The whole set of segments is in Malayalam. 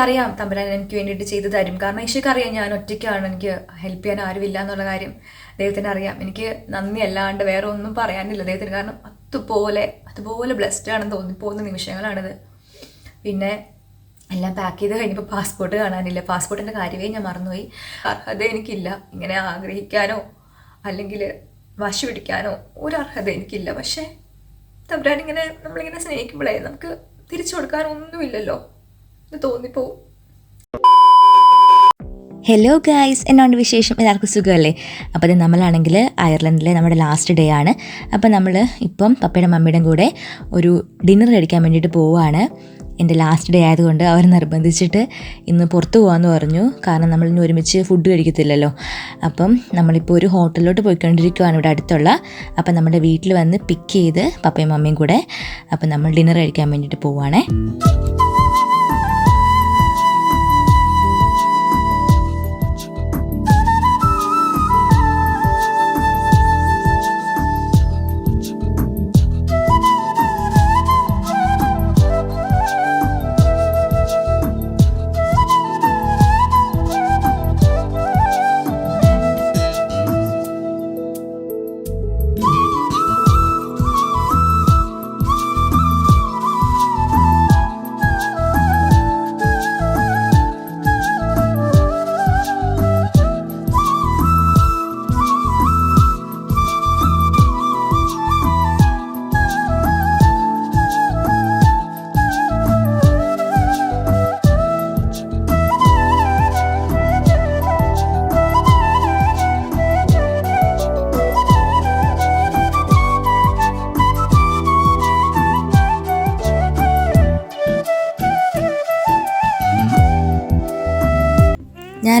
എനിക്കറിയാം തമ്പുരാൻ എനിക്ക് വേണ്ടിയിട്ട് ചെയ്തു തരും. കാരണം ഈശോയ്ക്ക് അറിയാം ഞാൻ ഒറ്റയ്ക്കാണ് എനിക്ക് ഹെൽപ്പ് ചെയ്യാൻ ആരുമില്ല എന്നുള്ള കാര്യം. ദൈവത്തിന് അറിയാം. എനിക്ക് നന്ദി അല്ലാണ്ട് വേറെ ഒന്നും പറയാനില്ല ദൈവത്തിന്. കാരണം അതുപോലെ അതുപോലെ ബ്ലെസ്ഡ് ആണെന്ന് തോന്നിപ്പോകുന്ന നിമിഷങ്ങളാണിത്. പിന്നെ എല്ലാം പാക്ക് ചെയ്ത് കഴിഞ്ഞപ്പോൾ പാസ്പോർട്ട് കാണാനില്ല. പാസ്പോർട്ടിന്റെ കാര്യമേ ഞാൻ മറന്നുപോയി. അർഹത എനിക്കില്ല. ഇങ്ങനെ ആഗ്രഹിക്കാനോ അല്ലെങ്കിൽ വശി പിടിക്കാനോ ഒരു അർഹത എനിക്കില്ല. പക്ഷേ തമ്പുരാൻ ഇങ്ങനെ നമ്മളിങ്ങനെ സ്നേഹിക്കുമ്പോഴേ നമുക്ക് തിരിച്ചു കൊടുക്കാനൊന്നുമില്ലല്ലോ. എന്ന് തോന്നിപ്പോവും ഹലോ ഗായ്സ് എന്നോണ്ട് വിശേഷം? എല്ലാവർക്കും സുഖമല്ലേ? അപ്പോൾ നമ്മളാണെങ്കിൽ അയർലൻഡിലെ നമ്മുടെ ലാസ്റ്റ് ഡേ ആണ്. അപ്പോൾ നമ്മൾ ഇപ്പം പപ്പയുടെ മമ്മിയുടെയും കൂടെ ഒരു ഡിന്നർ കഴിക്കാൻ വേണ്ടിയിട്ട് പോവുകയാണ് എന്റെ ലാസ്റ്റ് ഡേ ആയതുകൊണ്ട് അവർ നിർബന്ധിച്ചിട്ട് ഇന്ന് പുറത്ത് പോകാമെന്ന് പറഞ്ഞു. കാരണം നമ്മൾ ഇന്ന് ഒരുമിച്ച് ഫുഡ് കഴിക്കത്തില്ലല്ലോ. അപ്പം നമ്മളിപ്പോൾ ഒരു ഹോട്ടലിലോട്ട് പോയിക്കൊണ്ടിരിക്കുകയാണ് ഇവിടെ അടുത്തുള്ള. അപ്പം നമ്മുടെ വീട്ടിൽ വന്ന് പിക്ക് ചെയ്ത് പപ്പയും മമ്മിയും കൂടെ അപ്പം നമ്മൾ ഡിന്നർ കഴിക്കാൻ വേണ്ടിയിട്ട് പോവുകയാണേ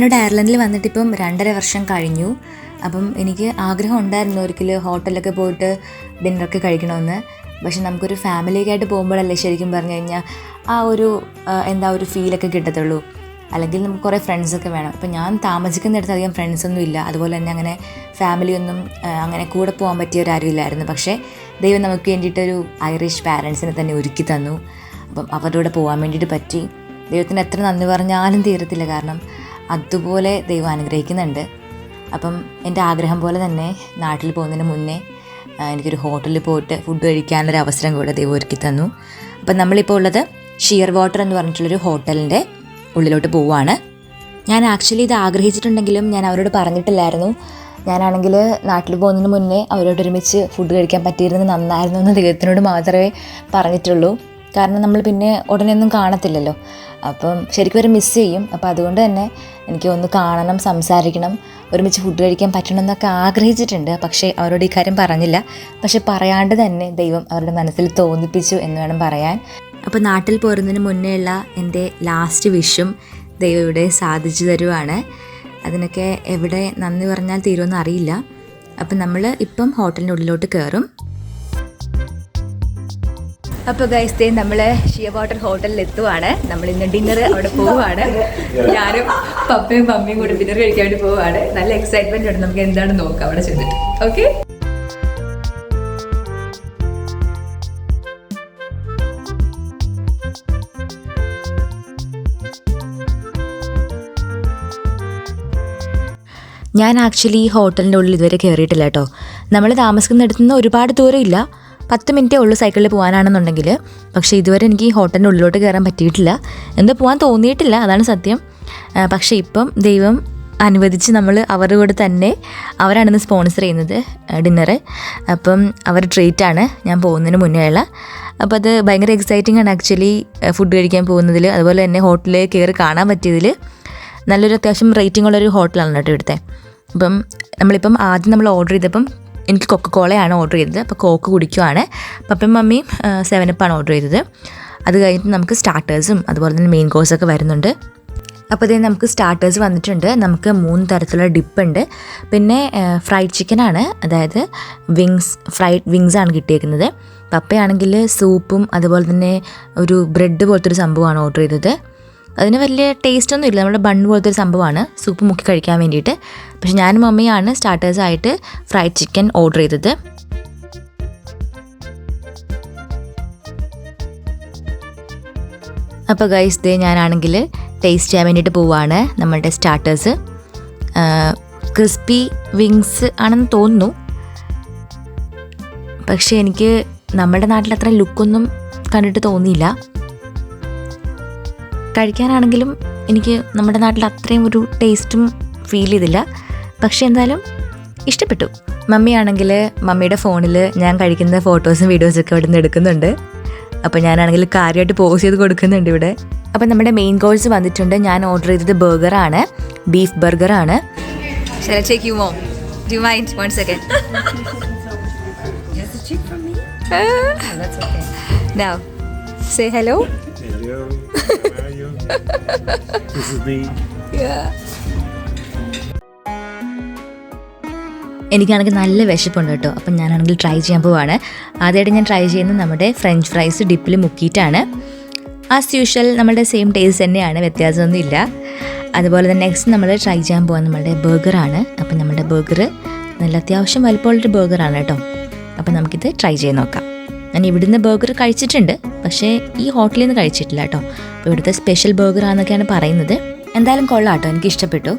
ഞാനിവിടെ അയർലൻഡിൽ വന്നിട്ട് ഇപ്പം രണ്ടര വർഷം കഴിഞ്ഞു. അപ്പം എനിക്ക് ആഗ്രഹം ഉണ്ടായിരുന്നു ഒരിക്കൽ ഹോട്ടലിലൊക്കെ പോയിട്ട് ഡിന്നറൊക്കെ കഴിക്കണമെന്ന്. പക്ഷെ നമുക്കൊരു ഫാമിലിയൊക്കെയായിട്ട് പോകുമ്പോഴല്ലേ ശരിക്കും പറഞ്ഞു കഴിഞ്ഞാൽ ആ ഒരു എന്താ ഒരു ഫീലൊക്കെ കിട്ടത്തുള്ളൂ. അല്ലെങ്കിൽ നമുക്ക് കുറേ ഫ്രണ്ട്സൊക്കെ വേണം. ഇപ്പം ഞാൻ താമസിക്കുന്നിടത്ത് അധികം ഫ്രണ്ട്സൊന്നും ഇല്ല. അതുപോലെ തന്നെ അങ്ങനെ ഫാമിലിയൊന്നും അങ്ങനെ കൂടെ പോകാൻ പറ്റിയ ഒരു ആരുമില്ലായിരുന്നു പക്ഷേ ദൈവം നമുക്ക് വേണ്ടിയിട്ടൊരു ഐറിഷ് പാരൻസിനെ തന്നെ ഒരുക്കി തന്നു. അപ്പം അവരുടെ കൂടെ പോകാൻ വേണ്ടിയിട്ട് പറ്റി. ദൈവത്തിന് എത്ര നന്ദി പറഞ്ഞാലും തീരത്തില്ല. കാരണം അതുപോലെ ദൈവം അനുഗ്രഹിക്കുന്നുണ്ട്. അപ്പം എന്റെ ആഗ്രഹം പോലെ തന്നെ നാട്ടിൽ പോകുന്നതിന് മുന്നേ എനിക്കൊരു ഹോട്ടലിൽ പോയിട്ട് ഫുഡ് കഴിക്കാനുള്ളൊരു അവസരം കൂടെ ദൈവം ഒരുക്കി തന്നു. അപ്പം നമ്മളിപ്പോൾ ഉള്ളത് ഷിയർ വാട്ടർ എന്ന് പറഞ്ഞിട്ടുള്ളൊരു ഹോട്ടലിന്റെ ഉള്ളിലോട്ട് പോവുകയാണ്. ഞാൻ ആക്ച്വലി ഇത് ആഗ്രഹിച്ചിട്ടുണ്ടെങ്കിലും ഞാൻ അവരോട് പറഞ്ഞിട്ടില്ലായിരുന്നു. ഞാനാണെങ്കിൽ നാട്ടിൽ പോകുന്നതിന് മുന്നേ അവരോട് ഒരുമിച്ച് ഫുഡ് കഴിക്കാൻ പറ്റിയിരുന്നത് നന്നായിരുന്നു എന്ന് ദൈവത്തിനോട് മാത്രമേ പറഞ്ഞിട്ടുള്ളൂ. കാരണം നമ്മൾ പിന്നെ ഉടനെ ഒന്നും കാണത്തില്ലല്ലോ. അപ്പം ശരിക്കും ഒരു മിസ് ചെയ്യും. അപ്പം അതുകൊണ്ട് തന്നെ എനിക്ക് ഒന്ന് കാണണം സംസാരിക്കണം ഒരുമിച്ച് ഫുഡ് കഴിക്കാൻ പറ്റണം എന്നൊക്കെ ആഗ്രഹിച്ചിട്ടുണ്ട്. പക്ഷേ അവരോട് ഈ കാര്യം പറഞ്ഞില്ല. പക്ഷെ പറയാണ്ട് തന്നെ ദൈവം അവരുടെ മനസ്സിൽ തോന്നിപ്പിച്ചു എന്ന് വേണം പറയാൻ. അപ്പോൾ നാട്ടിൽ പോരുന്നതിന് മുന്നേ ഉള്ള എന്റെ ലാസ്റ്റ് വിഷും ദൈവം ഇവിടെ സാധിച്ചു തരുവാണ്. അതിനൊക്കെ എവിടെ നന്ദി പറഞ്ഞാൽ തീരുമെന്ന് അറിയില്ല. അപ്പം നമ്മൾ ഇപ്പം ഹോട്ടലിന്റെ ഉള്ളിലോട്ട് കയറും അപ്പോൾ ഗൈസ് ദേ ഷിയ വാട്ടർ ഹോട്ടലിൽ എത്തുവാണ്. നമ്മൾ ഇന്ന് ഡിന്നർ അവിടെ പോവുകയാണ് ഞാനും പപ്പയും മമ്മിയും കൂടെ ഡിന്നർ കഴിക്കാൻ പോവുകയാണ് നല്ല എക്സൈറ്റ്മെന്റ് ഉണ്ട്. നമുക്ക് എന്താണ് നോക്കാം അവിടെ ചെന്നിട്ട്. ഓക്കെ ഞാൻ ആക്ച്വലി ഈ ഹോട്ടലിന്റെ ഉള്ളിൽ ഇതുവരെ കയറിയിട്ടില്ല കേട്ടോ. നമ്മൾ താമസിക്കുന്നിടത്തു നിന്ന് ഒരുപാട് ദൂരം ഇല്ല. പത്ത് മിനിറ്റേ ഉള്ളൂ സൈക്കിളിൽ പോകാനാണെന്നുണ്ടെങ്കിൽ പക്ഷേ ഇതുവരെ എനിക്ക് ഈ ഹോട്ടലിന്റെ ഉള്ളിലോട്ട് കയറാൻ പറ്റിയിട്ടില്ല. എന്തോ പോകാൻ തോന്നിയിട്ടില്ല അതാണ് സത്യം. പക്ഷേ ഇപ്പം ദൈവം അനുവദിച്ച് നമ്മൾ അവരുടെ കൂടെ തന്നെ അവരാണിന്ന് സ്പോൺസർ ചെയ്യുന്നത് ഡിന്നറ് അപ്പം അവർ ട്രീറ്റ് ആണ് ഞാൻ പോകുന്നതിന് മുന്നേയുള്ള. അപ്പോൾ അത് ഭയങ്കര എക്സൈറ്റിംഗ് ആണ് ആക്ച്വലി ഫുഡ് കഴിക്കാൻ പോകുന്നതിൽ അതുപോലെ തന്നെ ഹോട്ടലിൽ കയറി കാണാൻ പറ്റിയതിൽ നല്ലൊരു അത്യാവശ്യം റേറ്റിംഗ് ഉള്ളൊരു ഹോട്ടലാണ് കേട്ടോ ഇവിടുത്തെ. അപ്പം നമ്മളിപ്പം ആദ്യം നമ്മൾ ഓർഡർ ചെയ്തപ്പം എനിക്ക് കൊക്ക കോളയാണ് ഓർഡർ ചെയ്തത്. അപ്പോൾ കോക്ക് കുടിക്കുവാണ്. പപ്പയും മമ്മിയും സെവനപ്പാണ് ഓർഡർ ചെയ്തത്. അത് കഴിഞ്ഞിട്ട് നമുക്ക് സ്റ്റാർട്ടേഴ്സും അതുപോലെ തന്നെ മെയിൻ കോഴ്സൊക്കെ വരുന്നുണ്ട്. അപ്പോൾ ഇതേ നമുക്ക് സ്റ്റാർട്ടേഴ്സ് വന്നിട്ടുണ്ട്. നമുക്ക് മൂന്ന് തരത്തിലുള്ള ഡിപ്പ് ഉണ്ട്. പിന്നെ ഫ്രൈഡ് ചിക്കനാണ് അതായത് വിങ്സ് ഫ്രൈഡ് വിങ്സ് ആണ് കിട്ടിയേക്കുന്നത്. പപ്പയാണെങ്കിൽ സൂപ്പും അതുപോലെ തന്നെ ഒരു ബ്രെഡ് പോലത്തെ ഒരു സംഭവമാണ് ഓർഡർ ചെയ്തത്. അതിന് വലിയ ടേസ്റ്റ് ഒന്നും ഇല്ല. നമ്മുടെ ബൺ പോലത്തെ ഒരു സംഭവമാണ്. സൂപ്പ് മുക്കി കഴിക്കാൻ വേണ്ടിയിട്ട്. പക്ഷെ ഞാനും മമ്മിയാണ് സ്റ്റാർട്ടേഴ്സായിട്ട് ഫ്രൈഡ് ചിക്കൻ ഓർഡർ ചെയ്തത്. അപ്പോൾ ഗൈസ് ദേ ഞാനാണെങ്കിൽ ടേസ്റ്റ് ചെയ്യാൻ വേണ്ടിയിട്ട് പോവാണ് നമ്മളുടെ സ്റ്റാർട്ടേഴ്സ് ക്രിസ്പി വിങ്സ് ആണെന്ന് തോന്നുന്നു. പക്ഷേ എനിക്ക് നമ്മുടെ നാട്ടിൽ അത്ര ലുക്കൊന്നും കണ്ടിട്ട് തോന്നിയില്ല. കഴിക്കാനാണെങ്കിലും എനിക്ക് നമ്മുടെ നാട്ടിൽ അത്രയും ഒരു ടേസ്റ്റും ഫീൽ ചെയ്തില്ല. പക്ഷെ എന്തായാലും ഇഷ്ടപ്പെട്ടു. മമ്മിയാണെങ്കിൽ മമ്മിയുടെ ഫോണിൽ ഞാൻ കഴിക്കുന്ന ഫോട്ടോസും വീഡിയോസൊക്കെ ഇവിടെ നിന്ന് എടുക്കുന്നുണ്ട്. അപ്പോൾ ഞാനാണെങ്കിൽ കാര്യമായിട്ട് പോസ് ചെയ്ത് കൊടുക്കുന്നുണ്ട് ഇവിടെ. അപ്പോൾ നമ്മുടെ മെയിൻ കോഴ്സ് വന്നിട്ടുണ്ട്. ഞാൻ ഓർഡർ ചെയ്തത് ബർഗറാണ് beef ബർഗറാണ് hello. Now, say hello. This is me. Yeah. എനിക്കാണെങ്കിൽ നല്ല വിശപ്പുണ്ട് കേട്ടോ. അപ്പം ഞാനാണെങ്കിൽ ട്രൈ ചെയ്യാൻ പോവാണ്. ആദ്യമായിട്ട് ഞാൻ ട്രൈ ചെയ്യുന്നത് നമ്മുടെ ഫ്രഞ്ച് ഫ്രൈസ് ഡിപ്പിൽ മുക്കിയിട്ടാണ്. ആസ് യൂഷ്വൽ നമ്മുടെ സെയിം ടേസ്റ്റ് തന്നെയാണ് വ്യത്യാസമൊന്നുമില്ല. അതുപോലെ തന്നെ നെക്സ്റ്റ് നമ്മൾ ട്രൈ ചെയ്യാൻ പോകുന്നത് നമ്മുടെ ബർഗറാണ് അപ്പം നമ്മുടെ ബർഗർ നല്ല അത്യാവശ്യം വലുപ്പമുള്ളൊരു ബർഗറാണ് കേട്ടോ. അപ്പം നമുക്കിത് ട്രൈ ചെയ്ത് നോക്കാം. ഞാൻ ഇവിടുന്ന് ബർഗർ കഴിച്ചിട്ടുണ്ട്. പക്ഷേ ഈ ഹോട്ടലിൽ നിന്ന് കഴിച്ചിട്ടില്ല കേട്ടോ അപ്പോൾ ഇവിടുത്തെ സ്പെഷ്യൽ ബർഗറാന്നൊക്കെയാണ് പറയുന്നത്. എന്തായാലും കൊള്ളാം കേട്ടോ എനിക്ക് ഇഷ്ടപ്പെട്ടു.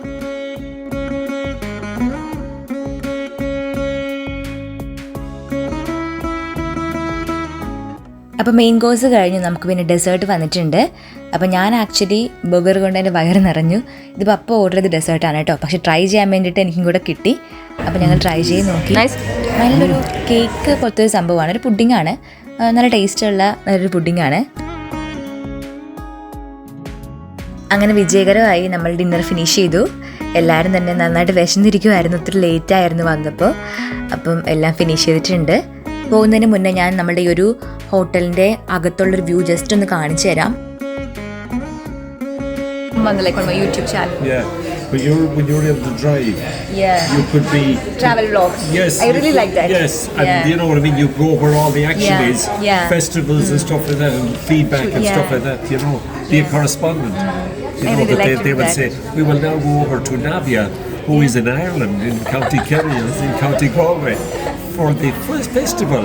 അപ്പോൾ മെയിൻ കോഴ്സ് കഴിഞ്ഞു. നമുക്ക് പിന്നെ ഡെസേർട്ട് വന്നിട്ടുണ്ട്. അപ്പോൾ ഞാൻ ആക്ച്വലി ബർഗർ കൊണ്ട് എന്റെ വയറ് നിറഞ്ഞു. ഇതിപ്പോൾ അപ്പോൾ ഓർഡർ ചെയ്ത് ഡെസേർട്ടാണ് കേട്ടോ. പക്ഷേ ട്രൈ ചെയ്യാൻ വേണ്ടിയിട്ട് എനിക്കും കൂടെ കിട്ടി. അപ്പോൾ ഞങ്ങൾ ട്രൈ ചെയ്ത് നോക്കി. നല്ലൊരു കേക്ക് പോലത്തെ ഒരു സംഭവമാണ്. ഒരു പുഡിങ്ങാണ് നല്ല ടേസ്റ്റുള്ള നല്ലൊരു ആണ്. അങ്ങനെ വിജയകരമായി നമ്മൾ ഡിന്നർ ഫിനിഷ് ചെയ്തു. എല്ലാവരും തന്നെ നന്നായിട്ട് വിശന്നിരിക്കുമായിരുന്നു ഒത്തിരി ലേറ്റ് ആയിരുന്നു വന്നപ്പോൾ അപ്പം എല്ലാം ഫിനിഷ് ചെയ്തിട്ടുണ്ട്. പോകുന്നതിന് മുന്നേ ഞാൻ നമ്മുടെ ഈ ഒരു ഹോട്ടലിന്റെ അകത്തുള്ളൊരു വ്യൂ ജസ്റ്റ് ഒന്ന് കാണിച്ചു തരാം. Like on my YouTube channel. Yeah, but you're when you're able to drive, Yeah. you could be. Travel vlogs. Yes, I really could- like that. Yes, and Yeah. you know what I mean. You go where all the action Yeah, is, yeah. Mm. festivals and stuff like that, and feedback and stuff like that. You know, be a correspondent. I know, that they, they would say, we will now go over to Navia, who is in Ireland, in County Kerry, in County Galway, for the first festival.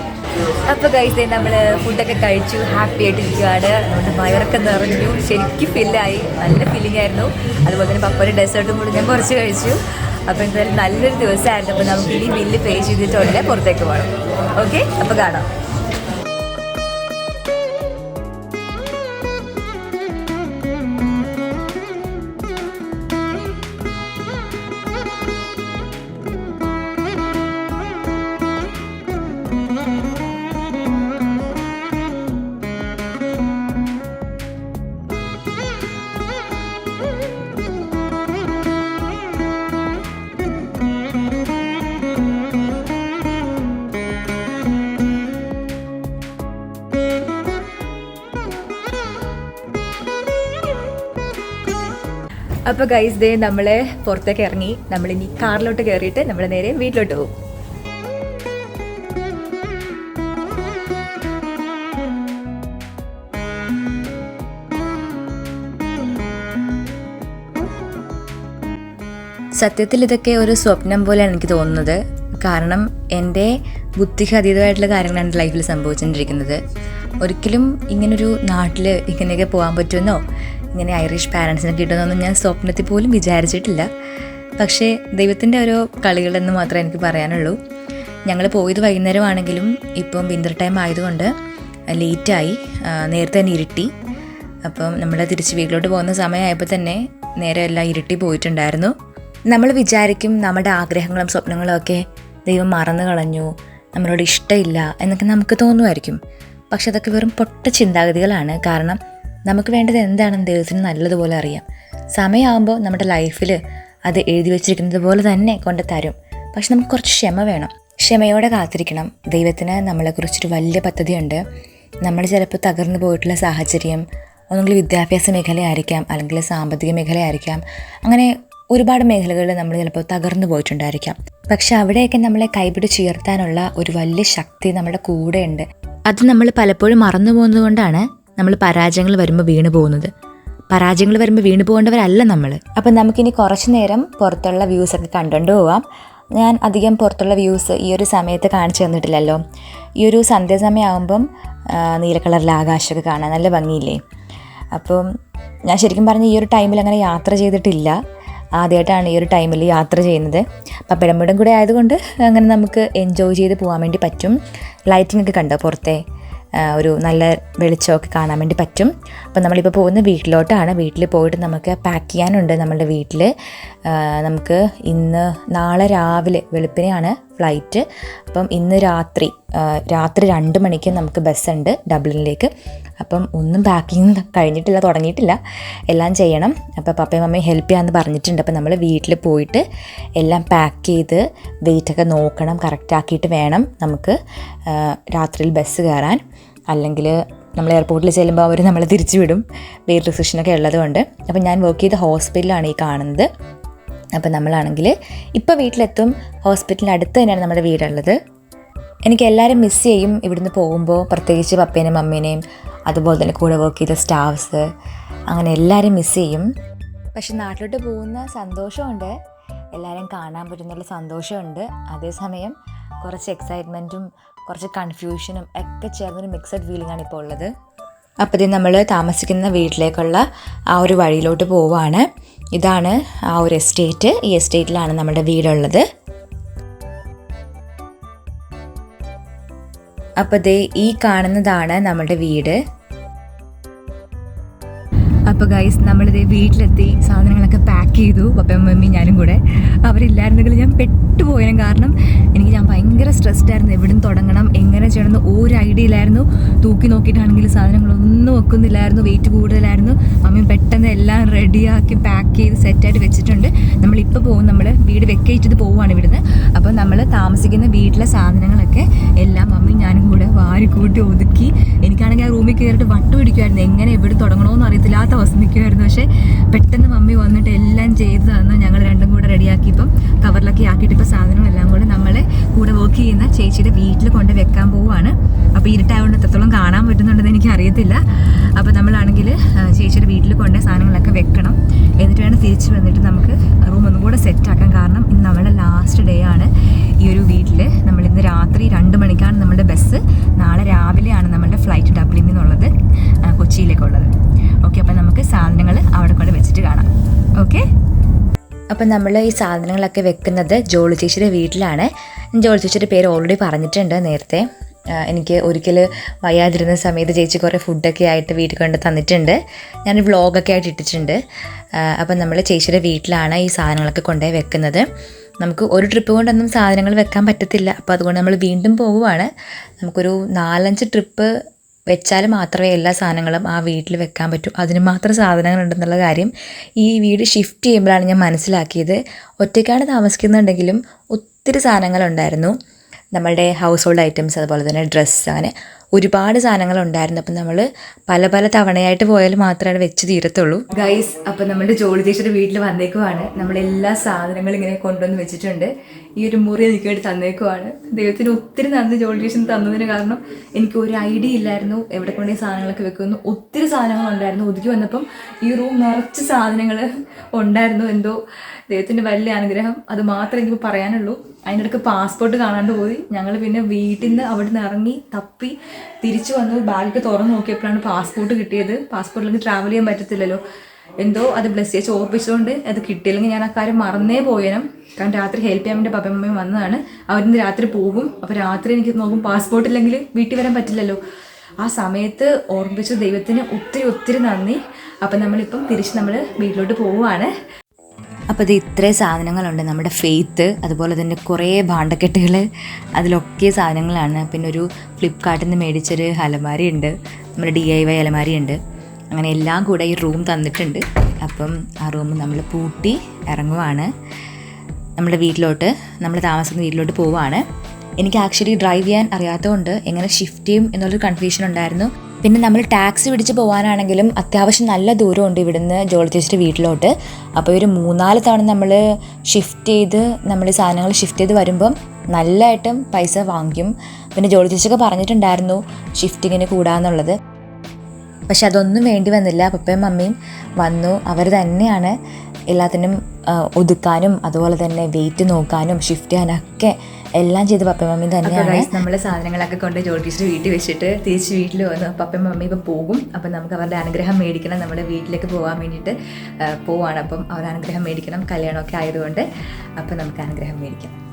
അപ്പോൾ കഴിച്ചേ നമ്മൾ ഫുഡൊക്കെ കഴിച്ചു ഹാപ്പി ആയിട്ടിരിക്കുകയാണ് നമ്മുടെ വയറൊക്കെ നിറഞ്ഞു. ശരിക്കും ഫില്ലായി നല്ല ഫീലിംഗ് ആയിരുന്നു. അതുപോലെ തന്നെ പപ്പയുടെ ഡെസേർട്ടും കൂടി ഞാൻ കുറച്ച് കഴിച്ചു. അപ്പോൾ എന്തായാലും നല്ലൊരു ദിവസമായിരുന്നു. അപ്പോൾ നമുക്ക് ഇനി ബില്ല് പേ ചെയ്തിട്ട് ഉടനെ പുറത്തേക്ക് പോകണം ഓക്കെ അപ്പോൾ കാണാം. അപ്പോൾ ഗൈസ് ദേ നമ്മളെ പുറത്തേക്ക് ഇറങ്ങി. നമ്മൾ ഇനി കാറിലോട്ട് കയറിയിട്ട് നമ്മൾ നേരെ വീട്ടിലോട്ട് പോകും. സത്യത്തിൽ ഇതൊക്കെ ഒരു സ്വപ്നം പോലെയാണ് എനിക്ക് തോന്നുന്നത്. കാരണം എന്റെ ബുദ്ധിക്ക് അതീതമായിട്ടുള്ള കാര്യങ്ങളാണ് ലൈഫിൽ സംഭവിച്ചുകൊണ്ടിരിക്കുന്നത്. ഒരിക്കലും ഇങ്ങനൊരു നാട്ടിൽ ഇങ്ങനെയൊക്കെ പോകാൻ പറ്റുമെന്നോ? ഇങ്ങനെ ഐറിഷ് പാരൻസിനെ കിട്ടുമെന്നൊന്നും ഞാൻ സ്വപ്നത്തിൽ പോലും വിചാരിച്ചിട്ടില്ല. പക്ഷേ ദൈവത്തിന്റെ ഓരോ കളികളെന്ന് മാത്രമേ എനിക്ക് പറയാനുള്ളൂ. ഞങ്ങൾ പോയത് വൈകുന്നേരമാണെങ്കിലും ഇപ്പം വിന്റർ ടൈം ആയതുകൊണ്ട് ലേറ്റായി നേരത്തെ തന്നെ ഇരുട്ടി. അപ്പം നമ്മൾ തിരിച്ച് വീട്ടിലോട്ട് പോകുന്ന സമയമായപ്പോൾ തന്നെ നേരെ എല്ലാം ഇരുട്ടി പോയിട്ടുണ്ടായിരുന്നു. നമ്മൾ വിചാരിക്കും നമ്മുടെ ആഗ്രഹങ്ങളും സ്വപ്നങ്ങളും ഒക്കെ ദൈവം മറന്നു കളഞ്ഞു നമ്മളോട് ഇഷ്ടമില്ല എന്നൊക്കെ നമുക്ക് തോന്നുമായിരിക്കും. പക്ഷെ അതൊക്കെ വെറും പൊട്ട ചിന്താഗതികളാണ്. കാരണം നമുക്ക് വേണ്ടത് എന്താണെന്ന് ദൈവത്തിന് നല്ലതുപോലെ അറിയാം. സമയമാകുമ്പോൾ നമ്മുടെ ലൈഫിൽ അത് എഴുതി വെച്ചിരിക്കുന്നത് പോലെ തന്നെ കൊണ്ട് തരും. പക്ഷെ നമുക്ക് കുറച്ച് ക്ഷമ വേണം. ക്ഷമയോടെ കാത്തിരിക്കണം. ദൈവത്തിന് നമ്മളെക്കുറിച്ചൊരു വലിയ പദ്ധതിയുണ്ട്. നമ്മൾ ചിലപ്പോൾ തകർന്നു പോയിട്ടുള്ള സാഹചര്യം ഒന്നുകിൽ വിദ്യാഭ്യാസ മേഖലയായിരിക്കാം അല്ലെങ്കിൽ സാമ്പത്തിക മേഖലയായിരിക്കാം. അങ്ങനെ ഒരുപാട് മേഖലകളിൽ നമ്മൾ ചിലപ്പോൾ തകർന്നു പോയിട്ടുണ്ടായിരിക്കാം. പക്ഷെ അവിടെയൊക്കെ നമ്മളെ കൈപിടിച്ചുയർത്താനുള്ള ഒരു വലിയ ശക്തി നമ്മുടെ കൂടെയുണ്ട്. അത് നമ്മൾ പലപ്പോഴും മറന്നു പോകുന്നത് കൊണ്ടാണ് നമ്മൾ പരാജയങ്ങൾ വരുമ്പോൾ വീണു പോകുന്നത്. പരാജയങ്ങൾ വരുമ്പോൾ വീണു പോകേണ്ടവരല്ല നമ്മൾ അപ്പം നമുക്കിനി കുറച്ച് നേരം പുറത്തുള്ള വ്യൂസ് ഒക്കെ കണ്ടുകൊണ്ട് പോവാം. ഞാൻ അധികം പുറത്തുള്ള വ്യൂസ് ഈ ഒരു സമയത്ത് കാണിച്ചു തന്നിട്ടില്ലല്ലോ. ഈ ഒരു സന്ധ്യാസമയമാകുമ്പം നീല കളറിലെ ആകാശമൊക്കെ കാണാൻ നല്ല ഭംഗിയില്ലേ? അപ്പം ഞാൻ ശരിക്കും പറഞ്ഞ ഈ ഒരു ടൈമിൽ അങ്ങനെ യാത്ര ചെയ്തിട്ടില്ല. ആദ്യമായിട്ടാണ് ഈ ഒരു ടൈമിൽ യാത്ര ചെയ്യുന്നത്. അപ്പം പിടമ്പിടം കൂടെ ആയതുകൊണ്ട് അങ്ങനെ നമുക്ക് എൻജോയ് ചെയ്ത് പോകാൻ വേണ്ടി പറ്റും. ലൈറ്റിംഗ് ഒക്കെ കണ്ടോ പുറത്തെ? ഒരു നല്ല വെളിച്ചമൊക്കെ കാണാൻ വേണ്ടി പറ്റും. അപ്പോൾ നമ്മളിപ്പോൾ പോകുന്ന വീട്ടിലോട്ടാണ്. വീട്ടിൽ പോയിട്ട് നമുക്ക് പാക്ക് ചെയ്യാനുണ്ട് നമ്മളുടെ വീട്ടിൽ. നമുക്ക് ഇന്ന് നാളെ രാവിലെ വെളുപ്പിനെയാണ് ഫ്ലൈറ്റ് അപ്പം ഇന്ന് രാത്രി രാത്രി രണ്ട് മണിക്ക് നമുക്ക് ബസ്സുണ്ട് ഡബ്ലിനിലേക്ക്. അപ്പം ഒന്നും പാക്കിങ് കഴിഞ്ഞിട്ടില്ല തുടങ്ങിയിട്ടില്ല. എല്ലാം ചെയ്യണം. അപ്പോൾ പപ്പയും മമ്മയും ഹെൽപ്പ് ചെയ്യാമെന്ന് പറഞ്ഞിട്ടുണ്ട്. അപ്പോൾ നമ്മൾ വീട്ടിൽ പോയിട്ട് എല്ലാം പാക്ക് ചെയ്ത് വെയിറ്റൊക്കെ നോക്കണം കറക്റ്റാക്കിയിട്ട് വേണം നമുക്ക് രാത്രിയിൽ ബസ് കയറാൻ. അല്ലെങ്കിൽ നമ്മൾ എയർപോർട്ടിൽ ചെല്ലുമ്പോൾ അവർ നമ്മളെ തിരിച്ചു വിടും. വെയിറ്റ് റിസ്ട്രിക്ഷനൊക്കെ ഉള്ളതുകൊണ്ട് അപ്പോൾ ഞാൻ വർക്ക് ചെയ്ത ഹോസ്പിറ്റലാണ് ഈ കാണുന്നത്. അപ്പോൾ നമ്മളാണെങ്കിൽ ഇപ്പോൾ വീട്ടിലെത്തും. ഹോസ്പിറ്റലിന് അടുത്ത് തന്നെയാണ് നമ്മുടെ വീടുള്ളത്. എനിക്ക് എല്ലാവരും മിസ് ചെയ്യും ഇവിടുന്ന് പോകുമ്പോൾ പ്രത്യേകിച്ച് പപ്പേനെയും മമ്മീനെയും അതുപോലെ തന്നെ കൂടെ വർക്ക് ചെയ്ത സ്റ്റാഫ്സ് അങ്ങനെ എല്ലാവരും മിസ് ചെയ്യും. പക്ഷെ നാട്ടിലോട്ട് പോകുന്ന സന്തോഷമുണ്ട്. എല്ലാവരും കാണാൻ പറ്റുന്നുള്ള സന്തോഷമുണ്ട്. അതേസമയം കുറച്ച് എക്സൈറ്റ്മെന്റും കുറച്ച് കൺഫ്യൂഷനും ഒക്കെ ചേർന്നൊരു മിക്സഡ് ഫീലിംഗ് ആണ് ഇപ്പോൾ ഉള്ളത്. അപ്പോൾ ഇത് നമ്മൾ താമസിക്കുന്ന വീട്ടിലേക്കുള്ള ആ ഒരു വഴിയിലോട്ട് പോവാണ്. ഇതാണ് ആ ഒരു എസ്റ്റേറ്റ് ഈ എസ്റ്റേറ്റിലാണ് നമ്മുടെ വീടുള്ളത്. അപ്പോൾ ദേ ഈ കാണുന്നതാണ് നമ്മുടെ വീട്. അപ്പോൾ ഗൈസ് നമ്മളിത് വീട്ടിലെത്തി സാധനങ്ങളൊക്കെ പാക്ക് ചെയ്തു. പപ്പയും മമ്മി ഞാനും കൂടെ. അവരില്ലായിരുന്നെങ്കിൽ ഞാൻ പെട്ടുപോയാലും കാരണം എനിക്ക് ഞാൻ സ്ട്രെസ്ഡ് ആയിരുന്നു. എവിടുന്ന് തുടങ്ങണം? എങ്ങനെ ചെയ്യണമെന്ന് ഒരു ഐഡിയ ഇല്ലായിരുന്നു. തൂക്കി നോക്കിയിട്ടാണെങ്കിൽ സാധനങ്ങളൊന്നും വെക്കുന്നില്ലായിരുന്നു. വെയിറ്റ് കൂടുതലായിരുന്നു. മമ്മി പെട്ടെന്ന് എല്ലാം റെഡിയാക്കി പാക്ക് ചെയ്ത് സെറ്റായിട്ട് വെച്ചിട്ടുണ്ട്. നമ്മളിപ്പോൾ പോകും. നമ്മൾ വീട് വെക്കേറ്റത് പോവുകയാണ് ഇവിടുന്ന്. അപ്പോൾ നമ്മൾ താമസിക്കുന്ന വീട്ടിലെ സാധനങ്ങളൊക്കെ എല്ലാം മമ്മി ഞാനും കൂടെ വാരി കൂട്ടി ഒതുക്കി. എനിക്കാണെങ്കിൽ ആ റൂമിൽ കയറിയിട്ട് വട്ടു പിടിക്കുമായിരുന്നു. എങ്ങനെ എവിടെ തുടങ്ങണമെന്ന് അറിയത്തില്ലാത്ത അവസ്ഥ നിൽക്കുമായിരുന്നു. പക്ഷേ പെട്ടെന്ന് മമ്മി വന്നിട്ട് എല്ലാം ചെയ്ത് തന്നു ഞങ്ങൾ രണ്ടും കൂടെ റെഡിയാക്കി ഇപ്പം കവറിലൊക്കെ ആക്കിയിട്ട് ഇപ്പോൾ സാധനങ്ങളെല്ലാം കൂടെ നമ്മളെ കൂടെ വർക്ക് ചെയ്യുന്ന ചേച്ചിയുടെ വീട്ടിൽ കൊണ്ട് വെക്കാൻ പോവുകയാണ്. അപ്പോൾ ഇരുട്ടായതുകൊണ്ട് എത്രത്തോളം കാണാൻ പറ്റുന്നുണ്ടെന്ന് എനിക്ക് അറിയത്തില്ല അപ്പോൾ നമ്മളാണെങ്കിൽ ചേച്ചിയുടെ വീട്ടിൽ കൊണ്ട് സാധനങ്ങളൊക്കെ വെക്കണം. എന്നിട്ട് വേണം തിരിച്ച് വന്നിട്ട് നമുക്ക് റൂം ഒന്നും കൂടെ സെറ്റ് ആക്കാൻ കാരണം ഇന്ന് നമ്മുടെ ലാസ്റ്റ് ഡേ ആണ്. ഈ ഒരു വീട്ടിൽ നമ്മൾ ഇന്ന് രാത്രി രണ്ട് മണിക്കാണ് നമ്മുടെ ബസ് നാളെ രാവിലെയാണ് നമ്മുടെ ഫ്ലൈറ്റ് ഡബ്ലിൻ നിന്നുള്ളത് കൊച്ചിയിലേക്കുള്ളത് ഓക്കെ അപ്പോൾ നമുക്ക് സാധനങ്ങൾ അവിടെ കൊണ്ട് വെച്ചിട്ട് കാണാം. ഓക്കെ അപ്പം നമ്മൾ ഈ സാധനങ്ങളൊക്കെ വെക്കുന്നത് ജോളി ചേച്ചിയുടെ വീട്ടിലാണ്. ജോളി ചേച്ചിയുടെ പേര് ഓൾറെഡി പറഞ്ഞിട്ടുണ്ട് നേരത്തെ. എനിക്ക് ഒരിക്കൽ വയ്യാതിരുന്ന സമയത്ത് ചേച്ചി കുറേ ഫുഡൊക്കെ ആയിട്ട് വീട്ടിൽ കൊണ്ട് തന്നിട്ടുണ്ട്. ഞാൻ വ്ളോഗൊക്കെ ആയിട്ട് ഇട്ടിട്ടുണ്ട്. അപ്പം നമ്മൾ ചേച്ചിയുടെ വീട്ടിലാണ് ഈ സാധനങ്ങളൊക്കെ കൊണ്ടുപോയി വെക്കുന്നത്. നമുക്ക് ഒരു ട്രിപ്പ് കൊണ്ടൊന്നും സാധനങ്ങൾ വെക്കാൻ പറ്റത്തില്ല. അപ്പോൾ അതുകൊണ്ട് നമ്മൾ വീണ്ടും പോവുകയാണ് നമുക്കൊരു നാലഞ്ച് ട്രിപ്പ് വെച്ചാൽ മാത്രമേ എല്ലാ സാധനങ്ങളും ആ വീട്ടിൽ വെക്കാൻ പറ്റൂ. അതിന് മാത്രം സാധനങ്ങളുണ്ടെന്നുള്ള കാര്യം ഈ വീട് ഷിഫ്റ്റ് ചെയ്യുമ്പോഴാണ് ഞാൻ മനസ്സിലാക്കിയത്. ഒറ്റയ്ക്കാണ് താമസിക്കുന്നുണ്ടെങ്കിലും ഒത്തിരി സാധനങ്ങളുണ്ടായിരുന്നു. നമ്മളുടെ ഹൗസ് ഹോൾഡ് ഐറ്റംസ് അതുപോലെ തന്നെ ഡ്രസ്സ് അങ്ങനെ ഒരുപാട് സാധനങ്ങൾ ഉണ്ടായിരുന്നു അപ്പം നമ്മൾ പല പല തവണയായിട്ട് പോയാൽ മാത്രമേ വെച്ച് തീരത്തുള്ളൂ. ഗൈസ് അപ്പം നമ്മുടെ ജോലി ചേച്ചിയുടെ വീട്ടിൽ വന്നേക്കുവാണ്. നമ്മളെല്ലാ സാധനങ്ങളും ഇങ്ങനെ കൊണ്ടുവന്ന് വെച്ചിട്ടുണ്ട്. ഈ ഒരു മുറി എനിക്ക് വേണ്ടി തന്നേക്കുവാണ്. ദൈവത്തിന് ഒത്തിരി നന്ദി ജോലി ചേച്ചി തന്നതിന് കാരണം എനിക്ക് ഒരു ഐഡിയ ഇല്ലായിരുന്നു എവിടെ കൊണ്ടേ സാധനങ്ങളൊക്കെ വെക്കുന്നു ഒത്തിരി സാധനങ്ങളുണ്ടായിരുന്നു. ഒതുക്കി വന്നപ്പം ഈ റൂം നിറച്ച് സാധനങ്ങൾ ഉണ്ടായിരുന്നു. എന്തോ ദൈവത്തിന്റെ വലിയ അനുഗ്രഹം. അത് മാത്രമേ എനിക്ക് പറയാനുള്ളൂ. അതിനിടയ്ക്ക് പാസ്പോർട്ട് കാണാണ്ട് പോയി. ഞങ്ങൾ പിന്നെ വീട്ടിൽ നിന്ന് അവിടെ നിന്ന് ഇറങ്ങി തപ്പി തിരിച്ചു വന്നു ബാഗ് തുറന്ന് നോക്കിയപ്പോഴാണ് പാസ്പോർട്ട് കിട്ടിയത്. പാസ്പോർട്ടിലേക്ക് ട്രാവൽ ചെയ്യാൻ പറ്റത്തില്ലല്ലോ. എന്തോ അത് ബ്ലസ് ചേച്ചി ഓർപ്പിച്ചുകൊണ്ട് അത് കിട്ടിയില്ലെങ്കിൽ ഞാൻ ആ കാര്യം മറന്നേ പോയണം കാരണം രാത്രി ഹെൽപ്പ് ചെയ്യാൻ വേണ്ടി പപ്പമ്മയും വന്നതാണ്. അവരിന്ന് രാത്രി പോകും. അപ്പോൾ രാത്രി എനിക്ക് നോക്കും പാസ്പോർട്ട് ഇല്ലെങ്കിൽ വീട്ടിൽ വരാൻ പറ്റില്ലല്ലോ. ആ സമയത്ത് ഓർമ്മിച്ച ദൈവത്തിന് ഒത്തിരി ഒത്തിരി നന്ദി. അപ്പം നമ്മളിപ്പം തിരിച്ച് നമ്മൾ വീട്ടിലോട്ട് പോവുകയാണ് അപ്പോൾ ഇത് ഇത്രയും സാധനങ്ങളുണ്ട് നമ്മുടെ ഫെയ്ത്ത് അതുപോലെ തന്നെ കുറേ ഭാണ്ഡക്കെട്ടുകൾ. അതിലൊക്കെ സാധനങ്ങളാണ്. പിന്നെ ഒരു ഫ്ലിപ്കാർട്ടിൽ നിന്ന് മേടിച്ചൊരു അലമാരി ഉണ്ട്. നമ്മുടെ ഡി ഐ വൈ അലമാരി ഉണ്ട്. അങ്ങനെ എല്ലാം കൂടെ ഈ റൂം തന്നിട്ടുണ്ട്. അപ്പം ആ റൂം നമ്മൾ പൂട്ടി ഇറങ്ങുവാണ്. നമ്മുടെ വീട്ടിലോട്ട് നമ്മൾ താമസിക്കുന്ന വീട്ടിലോട്ട് പോവുകയാണ് എനിക്ക് ആക്ച്വലി ഡ്രൈവ് ചെയ്യാൻ അറിയാത്തതുകൊണ്ട് എങ്ങനെ ഷിഫ്റ്റ് ചെയ്യും എന്നുള്ളൊരു കൺഫ്യൂഷൻ ഉണ്ടായിരുന്നു. പിന്നെ നമ്മൾ ടാക്സി പിടിച്ച് പോകാനാണെങ്കിലും അത്യാവശ്യം നല്ല ദൂരമുണ്ട് ഇവിടുന്ന് ജോളി ചേച്ചിയുടെ വീട്ടിലോട്ട്. അപ്പോൾ ഒരു മൂന്നാൽ തവണ നമ്മൾ ഷിഫ്റ്റ് ചെയ്ത് നമ്മൾ സാധനങ്ങൾ ഷിഫ്റ്റ് ചെയ്ത് വരുമ്പം നല്ലതായിട്ടും പൈസ വാങ്ങിക്കും. പിന്നെ ജോളി ചേച്ചിയൊക്കെ പറഞ്ഞിട്ടുണ്ടായിരുന്നു ഷിഫ്റ്റിങ്ങിന് കൂടാന്നുള്ളത്. പക്ഷെ അതൊന്നും വേണ്ടി വന്നില്ല. പപ്പയും മമ്മിയും വന്നു. അവർ തന്നെയാണ് എല്ലാത്തിനും ഒതുക്കാനും അതുപോലെ തന്നെ വെയിറ്റ് നോക്കാനും ഷിഫ്റ്റ് ചെയ്യാനൊക്കെ എല്ലാം ചെയ്ത് പപ്പയും മമ്മി തന്നെയാണ്. നമ്മളെ സാധനങ്ങളൊക്കെ കൊണ്ട് ജോട്ടീസിന്റെ വീട്ടിൽ വെച്ചിട്ട് തിരിച്ച് വീട്ടിൽ വന്നു. പപ്പയും മമ്മി ഇപ്പം പോകും. അപ്പം നമുക്ക് അവരുടെ അനുഗ്രഹം മേടിക്കണം. നമ്മുടെ വീട്ടിലേക്ക് പോകാൻ വേണ്ടിയിട്ട് പോവാണ്. അപ്പം അവരുടെ അനുഗ്രഹം മേടിക്കണം. കല്യാണമൊക്കെ ആയതുകൊണ്ട് അപ്പം നമുക്ക് അനുഗ്രഹം മേടിക്കാം.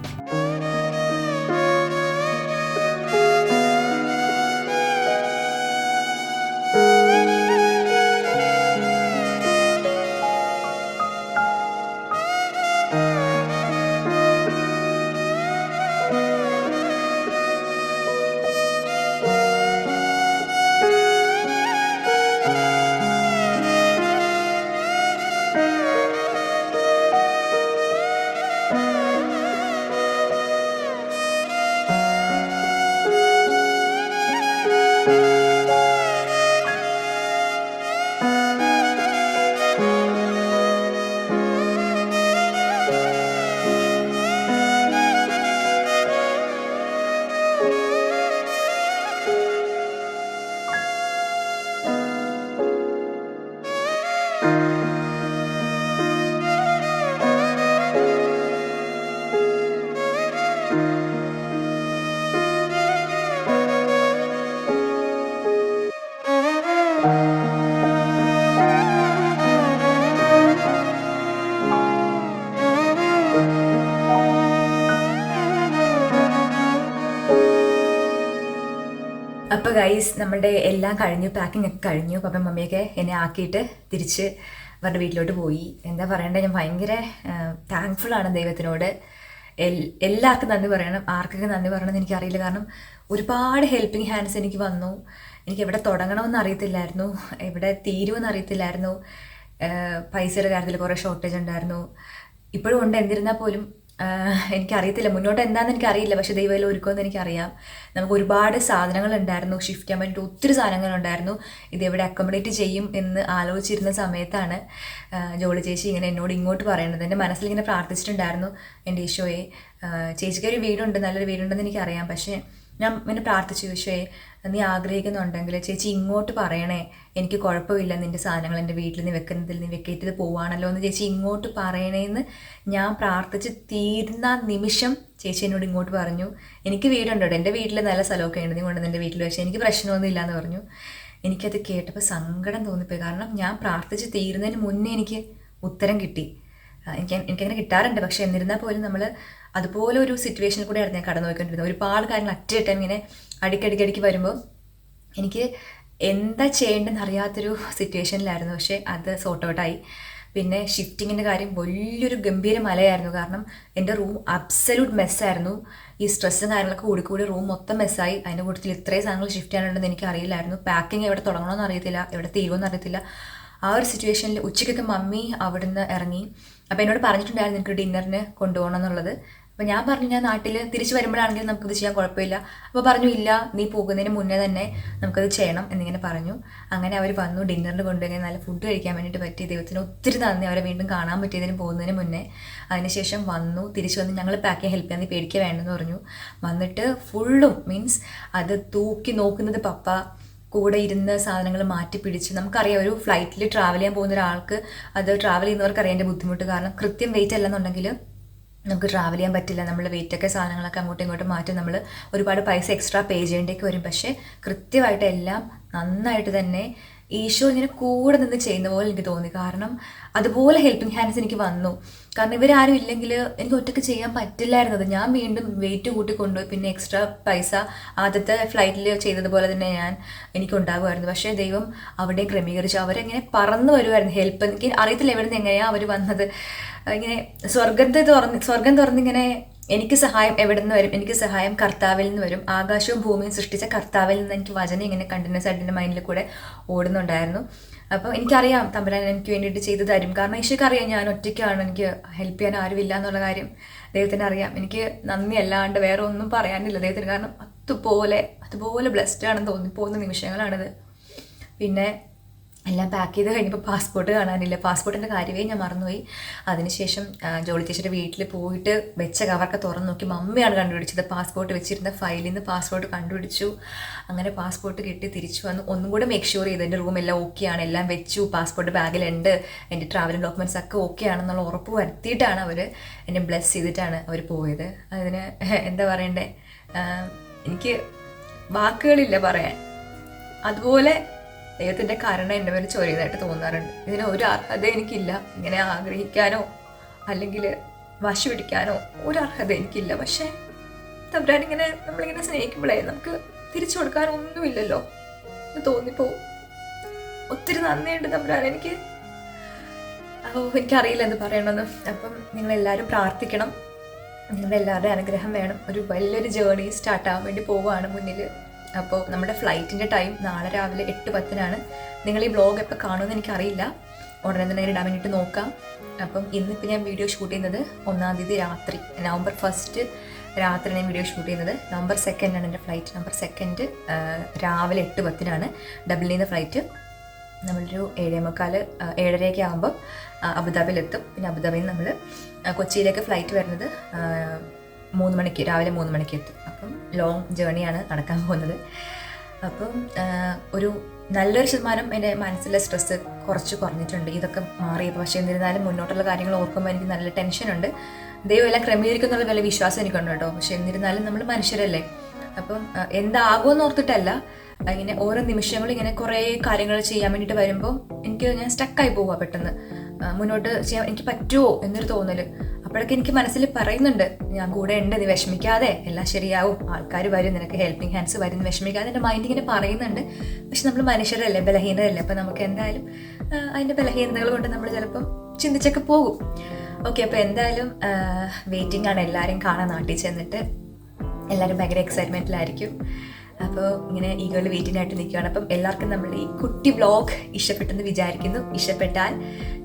അപ്പോൾ ഗൈസ് നമ്മുടെ എല്ലാം കഴിഞ്ഞു പാക്കിംഗ് ഒക്കെ കഴിഞ്ഞു. പപ്പ മമ്മിയൊക്കെ എന്നെ ആക്കിയിട്ട് തിരിച്ച് അവരുടെ വീട്ടിലോട്ട് പോയി. എന്താ പറയണ്ടേ ഞാൻ ഭയങ്കര താങ്ക്ഫുൾ ആണ് ദൈവത്തിനോട്. എല്ലാവർക്കും നന്ദി പറയണം. ആർക്കൊക്കെ നന്ദി പറയണമെന്ന് എനിക്കറിയില്ല. കാരണം ഒരുപാട് ഹെൽപ്പിംഗ് ഹാൻഡ്സ് എനിക്ക് വന്നു. എനിക്ക് എവിടെ തുടങ്ങണമെന്ന് അറിയത്തില്ലായിരുന്നു. എവിടെ തീരുമെന്ന് അറിയത്തില്ലായിരുന്നു. പൈസയുടെ കാര്യത്തിൽ കുറേ ഷോർട്ടേജ് ഉണ്ടായിരുന്നു. ഇപ്പോഴും ഉണ്ട്. എന്നിരുന്നാൽ പോലും എനിക്കറിയത്തില്ല. മുന്നോട്ട് എന്താണെന്ന് എനിക്കറിയില്ല. പക്ഷേ ദൈവം ഒരുക്കുമെന്ന് എനിക്കറിയാം. നമുക്ക് ഒരുപാട് സാധനങ്ങൾ ഉണ്ടായിരുന്നു ഷിഫ്റ്റ് ചെയ്യാൻ വേണ്ടിയിട്ട് ഒത്തിരി സാധനങ്ങൾ ഉണ്ടായിരുന്നു ഇത് എവിടെ അക്കോമഡേറ്റ് ചെയ്യും എന്ന് ആലോചിച്ചിരുന്ന സമയത്താണ് ജോളി ചേച്ചി ഇങ്ങനെ എന്നോട് ഇങ്ങോട്ട് പറയുന്നത് എന്റെ മനസ്സിൽ ഇങ്ങനെ പ്രാർത്ഥിച്ചിട്ടുണ്ടായിരുന്നു. എന്റെ ഈശോയെ ചേച്ചിക്ക് ഒരു വീടുണ്ട്. നല്ലൊരു വീടുണ്ടെന്ന് എനിക്കറിയാം. പക്ഷേ ഞാൻ ഇങ്ങനെ പ്രാർത്ഥിച്ചു പക്ഷേ നീ ആഗ്രഹിക്കുന്നുണ്ടെങ്കിൽ ചേച്ചി ഇങ്ങോട്ട് പറയണേ. എനിക്ക് കുഴപ്പമില്ല നിന്റെ സാധനങ്ങൾ എന്റെ വീട്ടിൽ നീ വെക്കുന്നതിൽ നീ വെക്കേറ്റത് പോവാണല്ലോ എന്ന് ചേച്ചി ഇങ്ങോട്ട് പറയണേന്ന് ഞാൻ പ്രാർത്ഥിച്ച് തീരുന്ന നിമിഷം ചേച്ചി എന്നോട് ഇങ്ങോട്ട് പറഞ്ഞു. എനിക്ക് വീടുണ്ടോ എന്റെ വീട്ടിൽ നല്ല സ്ഥലമൊക്കെ ഉണ്ട് നീ കൊണ്ടുവന്ന് എന്റെ വീട്ടിൽ വെച്ചാൽ എനിക്ക് പ്രശ്നമൊന്നും എന്ന് പറഞ്ഞു. എനിക്കത് കേട്ടപ്പോൾ സങ്കടം തോന്നിപ്പോയി. കാരണം ഞാൻ പ്രാർത്ഥിച്ച് തീരുന്നതിന് മുന്നേ എനിക്ക് ഉത്തരം കിട്ടി. എനിക്ക് എനിക്കങ്ങനെ കിട്ടാറുണ്ട്. പക്ഷെ എന്നിരുന്നാൽ പോലും നമ്മൾ അതുപോലെ ഒരു സിറ്റുവേഷനിൽ കൂടെയായിരുന്നു ഞാൻ കടന്നു പോയിക്കൊണ്ടിരുന്നത് ഒരുപാട് കാര്യങ്ങൾ അറ്റ ടൈം ഇങ്ങനെ അടിക്കടിക്കടിക്ക് വരുമ്പോൾ എനിക്ക് എന്താ ചെയ്യേണ്ടതെന്ന് അറിയാത്തൊരു സിറ്റുവേഷനിലായിരുന്നു പക്ഷേ അത് സോർട്ട് ഔട്ടായി പിന്നെ ഷിഫ്റ്റിങ്ങിന്റെ കാര്യം വലിയൊരു ഗംഭീര മലയായിരുന്നു. കാരണം എന്റെ റൂം അബ്സല്യൂട്ട് മെസ്സായിരുന്നു ഈ സ്ട്രെസ്സും കാര്യങ്ങളൊക്കെ കൂടി കൂടി റൂം മൊത്തം മെസ്സായി അതിന്റെ കൂട്ടത്തിൽ ഇത്രയും സാധനങ്ങൾ ഷിഫ്റ്റ് ചെയ്യാനുണ്ടെന്ന് എനിക്ക് അറിയില്ലായിരുന്നു. പാക്കിംഗ് എവിടെ തുടങ്ങണമെന്ന് അറിയത്തില്ല. എവിടെ തീരുമെന്ന് അറിയത്തില്ല. ആ ഒരു സിറ്റുവേഷനിൽ ഉച്ചയ്ക്കൊക്കെ മമ്മി അവിടുന്ന് ഇറങ്ങി. അപ്പോൾ എന്നോട് പറഞ്ഞിട്ടുണ്ടായിരുന്നു എനിക്ക് ഡിന്നറിന് കൊണ്ടുപോകണം എന്നുള്ളത്. അപ്പോൾ ഞാൻ പറഞ്ഞു ഞാൻ നാട്ടിൽ തിരിച്ചു വരുമ്പോഴാണെങ്കിലും നമുക്കിത് ചെയ്യാൻ കുഴപ്പമില്ല. അപ്പോൾ പറഞ്ഞു ഇല്ല നീ പോകുന്നതിന് മുന്നേ തന്നെ നമുക്കത് ചെയ്യണം എന്നിങ്ങനെ പറഞ്ഞു. അങ്ങനെ അവർ വന്നു ഡിന്നറിന് കൊണ്ടുപോയി നല്ല ഫുഡ് കഴിക്കാൻ വേണ്ടിയിട്ട് പറ്റി. ദൈവത്തിന് ഒത്തിരി നന്ദി. അവരെ വീണ്ടും കാണാൻ പറ്റിയതിന് പോകുന്നതിന് മുന്നേ. അതിനുശേഷം വന്നു തിരിച്ചു വന്ന് ഞങ്ങൾ പാക്ക് ചെയ്യാൻ ഹെൽപ്പ് ചെയ്യാൻ നീ പേടിക്കുക വേണ്ടെന്ന് പറഞ്ഞു. വന്നിട്ട് ഫുള്ളും മീൻസ് അത് തൂക്കി നോക്കുന്നത് പപ്പ കൂടെ ഇരുന്ന് സാധനങ്ങൾ മാറ്റി പിടിച്ച്. നമുക്കറിയാം ഒരു ഫ്ലൈറ്റിൽ ട്രാവൽ ചെയ്യാൻ പോകുന്ന ഒരാൾക്ക് അത് ട്രാവൽ ചെയ്യുന്നവർക്ക് അറിയാൻ ബുദ്ധിമുട്ട്. കാരണം കൃത്യം വെയിറ്റ് അല്ലെന്നുണ്ടെങ്കിൽ നമുക്ക് ട്രാവൽ ചെയ്യാൻ പറ്റില്ല. നമ്മൾ വെയിറ്റൊക്കെ സാധനങ്ങളൊക്കെ അങ്ങോട്ടും ഇങ്ങോട്ടും മാറ്റി. നമ്മൾ ഒരുപാട് പൈസ എക്സ്ട്രാ പേ ചെയ്യേണ്ടേക്ക് വരും. പക്ഷേ കൃത്യമായിട്ട് എല്ലാം നന്നായിട്ട് തന്നെ ഈശോ ഇങ്ങനെ കൂടെ നിന്ന് ചെയ്യുന്ന പോലെ എനിക്ക് തോന്നി. കാരണം അതുപോലെ ഹെൽപ്പിംഗ് ഹാൻഡ്സ് എനിക്ക് വന്നു. കാരണം ഇവരാരും ഇല്ലെങ്കിൽ എനിക്ക് ഒറ്റയ്ക്ക് ചെയ്യാൻ പറ്റില്ലായിരുന്നത്. ഞാൻ വീണ്ടും വെയിറ്റ് കൂട്ടി കൊണ്ടുപോയി പിന്നെ എക്സ്ട്രാ പൈസ ആദ്യത്തെ ഫ്ലൈറ്റിൽ ചെയ്തതുപോലെ തന്നെ ഞാൻ എനിക്ക് ഉണ്ടാകുമായിരുന്നു പക്ഷേ ദൈവം അവിടെ ക്രമീകരിച്ചു. അവരെങ്ങനെ പറന്നു വരുമായിരുന്നു. ഹെൽപ്പ് എനിക്ക് അറിയത്തില്ല എവിടെ നിന്ന് എങ്ങനെയാണ് അവർ വന്നത്. ഇങ്ങനെ സ്വർഗത്തെ തുറന്ന് സ്വർഗം തുറന്നിങ്ങനെ എനിക്ക് സഹായം എവിടെ നിന്ന് വരും? എനിക്ക് സഹായം കർത്താവിൽ നിന്ന് വരും. ആകാശവും ഭൂമിയും സൃഷ്ടിച്ച കർത്താവിൽ നിന്ന് എനിക്ക് വചനം ഇങ്ങനെ കണ്ടിന്യൂസ് ആയിട്ട് എന്റെ മൈൻഡിൽ കൂടെ ഓടുന്നുണ്ടായിരുന്നു. അപ്പോൾ എനിക്കറിയാം തമ്പുരാൻ എനിക്ക് വേണ്ടിയിട്ട് ചെയ്തു തരും. കാരണം ഈശോയ്ക്ക് അറിയാം ഞാൻ ഒറ്റയ്ക്കാണ്. എനിക്ക് ഹെൽപ്പ് ചെയ്യാൻ ആരുമില്ല എന്നുള്ള കാര്യം ദൈവത്തിന് അറിയാം. എനിക്ക് നന്ദി അല്ലാണ്ട് വേറെ ഒന്നും പറയാനില്ല ദൈവത്തിന്. കാരണം അതുപോലെ അതുപോലെ ബ്ലെസ്ഡ് ആണെന്ന് തോന്നിപ്പോകുന്ന നിമിഷങ്ങളാണിത്. പിന്നെ എല്ലാം പാക്ക് ചെയ്ത് കഴിഞ്ഞപ്പോൾ പാസ്പോർട്ട് കാണാനില്ല. പാസ്പോർട്ടിന്റെ കാര്യമേ ഞാൻ മറന്നുപോയി. അതിനുശേഷം ജോളി ചേച്ചിയുടെ വീട്ടിൽ പോയിട്ട് വെച്ച കവറൊക്കെ തുറന്ന് നോക്കി. മമ്മിയാണ് കണ്ടുപിടിച്ചത്. പാസ്പോർട്ട് വെച്ചിരുന്ന ഫയലിൽ നിന്ന് പാസ്പോർട്ട് കണ്ടുപിടിച്ചു. അങ്ങനെ പാസ്പോർട്ട് കിട്ടി തിരിച്ചു വന്നു. ഒന്നും കൂടെ മേക്ക് ഷുവർ ചെയ്ത്. എന്റെ റൂം എല്ലാം ഓക്കെ ആണ്. എല്ലാം വെച്ചു. പാസ്പോർട്ട് ബാഗിലുണ്ട് എന്റെ ട്രാവലിംഗ് ഡോക്യുമെന്റ്സ് ഒക്കെ ഓക്കെ ആണെന്നുള്ള ഉറപ്പ് വരുത്തിയിട്ടാണ് അവർ എന്നെ ബ്ലെസ് ചെയ്തിട്ടാണ് അവർ പോയത്. അതിന് എന്താ പറയണ്ടേ? എനിക്ക് വാക്കുകളില്ല പറയാൻ. അതുപോലെ ദൈവത്തിന്റെ കരുണ എന്റെ മേൽ ചൊരിയുന്നതായിട്ട് തോന്നാറുണ്ട്. ഇതിന് ഒരു അർഹത എനിക്കില്ല. ഇങ്ങനെ ആഗ്രഹിക്കാനോ അല്ലെങ്കിൽ വശി പിടിക്കാനോ ഒരു അർഹത എനിക്കില്ല. പക്ഷേ തമ്പുരാനിങ്ങനെ നമ്മളിങ്ങനെ സ്നേഹിക്കുമ്പോഴേ നമുക്ക് തിരിച്ചു കൊടുക്കാനൊന്നുമില്ലല്ലോ എന്ന് തോന്നിപ്പോവും ഒത്തിരി നന്ദിയുണ്ട് തമ്പുരാൻ. എനിക്ക് ഓ എനിക്കറിയില്ല എന്ന് പറയണമെന്ന്. അപ്പം നിങ്ങളെല്ലാവരും പ്രാർത്ഥിക്കണം. നിങ്ങളുടെ അനുഗ്രഹം വേണം. ഒരു വലിയൊരു ജേർണി സ്റ്റാർട്ട് ആവാൻ വേണ്ടി പോവുകയാണ് മുന്നിൽ അപ്പോൾ നമ്മുടെ ഫ്ലൈറ്റിന്റെ ടൈം നാളെ രാവിലെ എട്ട് പത്തിനാണ്. നിങ്ങൾ ഈ ബ്ലോഗ് എപ്പോൾ കാണുമെന്ന് എനിക്കറിയില്ല. ഉടനെ തന്നെ ഇടാൻ വേണ്ടിയിട്ട് നോക്കാം. അപ്പം ഇന്നിപ്പോൾ ഞാൻ വീഡിയോ ഷൂട്ട് ചെയ്യുന്നത് ഒന്നാം തീയതി രാത്രി. നവംബർ ഫസ്റ്റ് രാത്രി ഞാൻ വീഡിയോ ഷൂട്ട് ചെയ്യുന്നത്. നവംബർ സെക്കൻഡാണ് എന്റെ ഫ്ലൈറ്റ് നവംബർ സെക്കൻഡ് രാവിലെ എട്ട് പത്തിനാണ് ഡബിളിൽ നിന്ന് ഫ്ലൈറ്റ് നമ്മളൊരു ഏഴേ മുക്കാൽ ഏഴരയൊക്കെ ആകുമ്പോൾ അബുദാബിയിലെത്തും. പിന്നെ അബുദാബിയിൽ നിന്ന് നമ്മൾ കൊച്ചിയിലേക്ക് ഫ്ലൈറ്റ് വരുന്നത് മൂന്ന് മണിക്ക് രാവിലെ മൂന്ന് മണിക്ക് എത്തും. അപ്പം ലോങ് ജേണിയാണ് നടക്കാൻ പോകുന്നത്. അപ്പം ഒരു നല്ലൊരു ശതമാനം എന്റെ മനസ്സിലെ സ്ട്രെസ്സ് കുറച്ച് കുറഞ്ഞിട്ടുണ്ട്. ഇതൊക്കെ മാറിയപ്പോൾ പക്ഷേ എന്നിരുന്നാലും മുന്നോട്ടുള്ള കാര്യങ്ങൾ ഓർക്കുമ്പോൾ എനിക്ക് നല്ല ടെൻഷനുണ്ട് ദൈവം എല്ലാം ക്രമീകരിക്കുന്നുള്ള വലിയ വിശ്വാസം എനിക്കുണ്ട് കേട്ടോ. പക്ഷെ എന്നിരുന്നാലും നമ്മൾ മനുഷ്യരല്ലേ? അപ്പം എന്താകുമെന്ന് ഓർത്തിട്ടല്ല. ഇങ്ങനെ ഓരോ നിമിഷങ്ങളും ഇങ്ങനെ കുറേ കാര്യങ്ങൾ ചെയ്യാൻ വേണ്ടിയിട്ട് വരുമ്പോൾ എനിക്ക് ഞാൻ സ്റ്റക്കായി പോവുക പെട്ടെന്ന്. മുന്നോട്ട് ചെയ്യാൻ എനിക്ക് പറ്റുമോ എന്നൊരു തോന്നൽ. അപ്പോഴൊക്കെ എനിക്ക് മനസ്സിൽ പറയുന്നുണ്ട് ഞാൻ കൂടെ ഉണ്ട് നീ വിഷമിക്കാതെ എല്ലാം ശരിയാവും. ആൾക്കാർ വരും നിനക്ക് ഹെൽപ്പിംഗ് ഹാൻഡ്സ് വരും വിഷമിക്കാതെ. എന്റെ മൈൻഡ് ഇങ്ങനെ പറയുന്നുണ്ട്. പക്ഷെ നമ്മൾ മനുഷ്യരല്ലേ ബലഹീനരല്ലേ? അപ്പം നമുക്ക് എന്തായാലും അതിന്റെ ബലഹീനതകൾ കൊണ്ട് നമ്മൾ ചിലപ്പം ചിന്തിച്ചൊക്കെ പോകും. ഓക്കെ അപ്പോൾ എന്തായാലും വെയിറ്റിംഗ് ആണ് എല്ലാവരും കാണാൻ നാട്ടിൽ ചെന്നിട്ട് എല്ലാവരും ഭയങ്കര എക്സൈറ്റ്മെന്റിലായിരിക്കും അപ്പോൾ ഇങ്ങനെ ഈഗോയിൽ വെയിറ്റിംഗ് ആയിട്ട് നിൽക്കുകയാണ്. അപ്പം എല്ലാവർക്കും നമ്മൾ ഈ കുട്ടി ബ്ലോഗ് ഇഷ്ടപ്പെട്ടെന്ന് വിചാരിക്കുന്നു. ഇഷ്ടപ്പെട്ടാൽ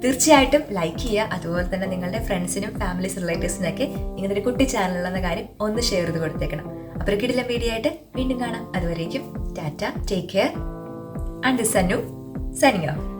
തീർച്ചയായിട്ടും ലൈക്ക് ചെയ്യുക. അതുപോലെ തന്നെ നിങ്ങളുടെ ഫ്രണ്ട്സിനും ഫാമിലീസ് റിലേറ്റീവ്സിനൊക്കെ ഇങ്ങനെ ഒരു കുട്ടി ചാനലുള്ളെന്ന കാര്യം ഒന്ന് ഷെയർ ചെയ്ത് കൊടുത്തേക്കണം. അപ്പോൾ കിടിലം വീഡിയോ ആയിട്ട് വീണ്ടും കാണാം. അതുവരേക്കും ടാറ്റ. Take care and സന്നു സനിയോ